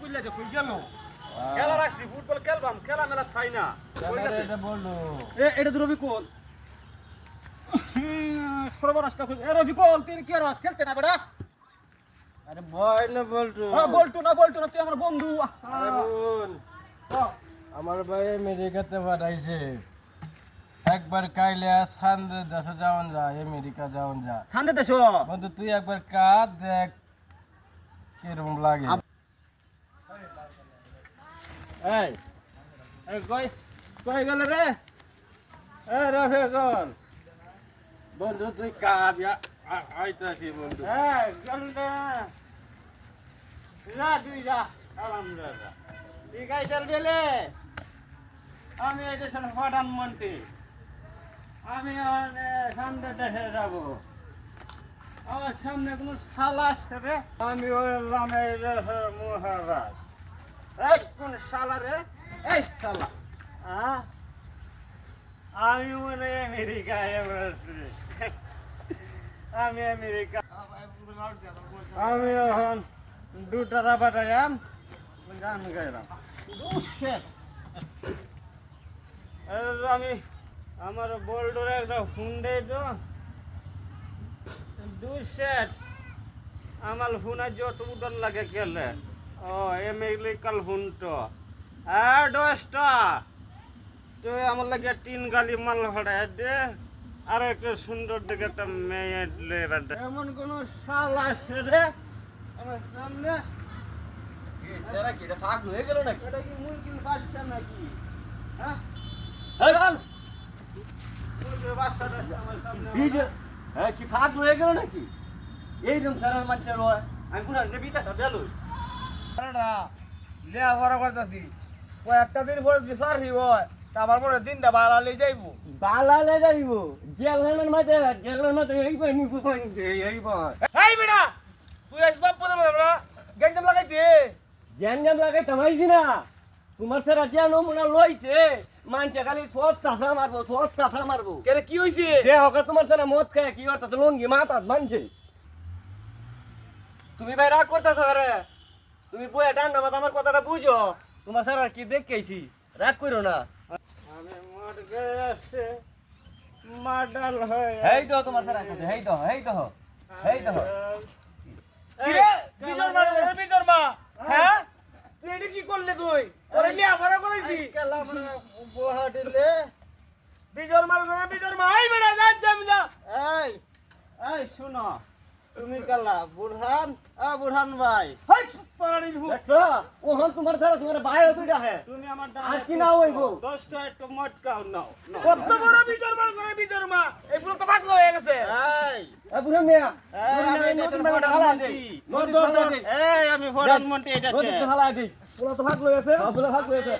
কইলা যে কই গেল? খেলা রাখছি ফুটবল খেলবাম খেলা মেলা খাই না। এ এটা তো রবি কোল সর্বনাশটা কই এ রবি কোল তুই কি রাস খেলতে না বেটা? আরে ভয় না বলতো হ্যাঁ বলটু না বলটু না তুই আমার বন্ধু। আমার ভাই আমেরিকাতে পাঠাইছে। একবার কাইলে সান্দে দেশে যাওন যা আমেরিকা যাওন যা। সান্দে দেশ বন্ধু তুই একবার কার দেখ কীরকম লাগে। এই কই কই গেল রে? এ রবি কোল বন্ধু তুই কার আইতাছি বন্ধু। এই গেল রে। যা তুই আলহামদুলিল্লাহ। আমি এই দেশের প্রধানমন্ত্রী। আমি সামনে দেশে যাব। আমার সামনে কোনো রে? আমি হলাম এই দেশের মহারাজ। এই কোন শালা রে। এই শালা। আমি মনে হয় আমেরিকায়। আমি আমেরিকা আমি এখন দুটা পাঠাইলাম গান গাইলাম। আমি আমার বোল্ডরে একটা দেয় তো দু সেট আমার ফোনে যত উদন লাগে গেলে ও আমেরিকাল ফোন তো আর দশটা তো আমার লাগে তিন গালি মাল ভাড়ায় দে। আর একটা সুন্দর দেখে একটা মেয়ে দে এমন কোন শাল আছে রে? আমার সামনে? সেরা কি এটা ফাঁক হয়ে গেল নাকি? এটা কি মুরগির বাচ্চা নাকি? হ্যাঁ? হ্যাঁ কি ফাঁক হয়ে গেল নাকি? এই রকম সারা মানুষের হয়। আমি পুরা নেবি তা দেলো লেয়া করতেছি। কয়েকটা দিন পরে বিচার হইব তা আমার মনে দিনটা বাড়ালে যাইব। বালালে যাইব। জেলের মাঝে জেলের মাঝে এই পাই নি ফুফাই এই বেটা তুই আসবাব পদে আমরা গেঞ্জাম লাগাইতে। গ্যাঞ্জাম লাগাই থামাইছি না। তোমার ফেরা যে নমুনা লইছে। মানছে খালি সব চাষা মারবো সব চাষা মারবো। কেন কি হইছে? হকা তোমার ফেরা মদ খায় কি করতে লঙ্গি মাথাত মানছে। তুমি ভাই রাগ করতেছ রে তুমি বইয়া ডান্ডা মাথা আমার কথাটা বুঝো। তোমার স্যার আর কি দেখেছি? রাগ করো না। আমি মর আসছে মাডাল হয়ে এই তো তোমার স্যার আছে এই তো এই তো এই তো কি বিজর মা বিজর মা হ্যাঁ? তুই এটা কি করলে তুই? তোরে দিলে বিজর মার করে বিজর মা। এই বেটা যাই যা এই এই শুনো। তুমি কালা বুরহান? আ বুরহান ভাই। হাই পারানি ভু দেখছ? ওহন তোমার স্যার তোমার বাইরে দুইটা হে তুমি আমার আর কি না হইবো? দশটা একটু মটকাও নাও নাও। কত বড় বিজর মার করে বিজর মা। এই পুরো তো পাগল হয়ে গেছে। এই। এ বুড়ো মিয়া। আমি এই দেই। পুরো তো ভাগ পুরো ভাগ লইছে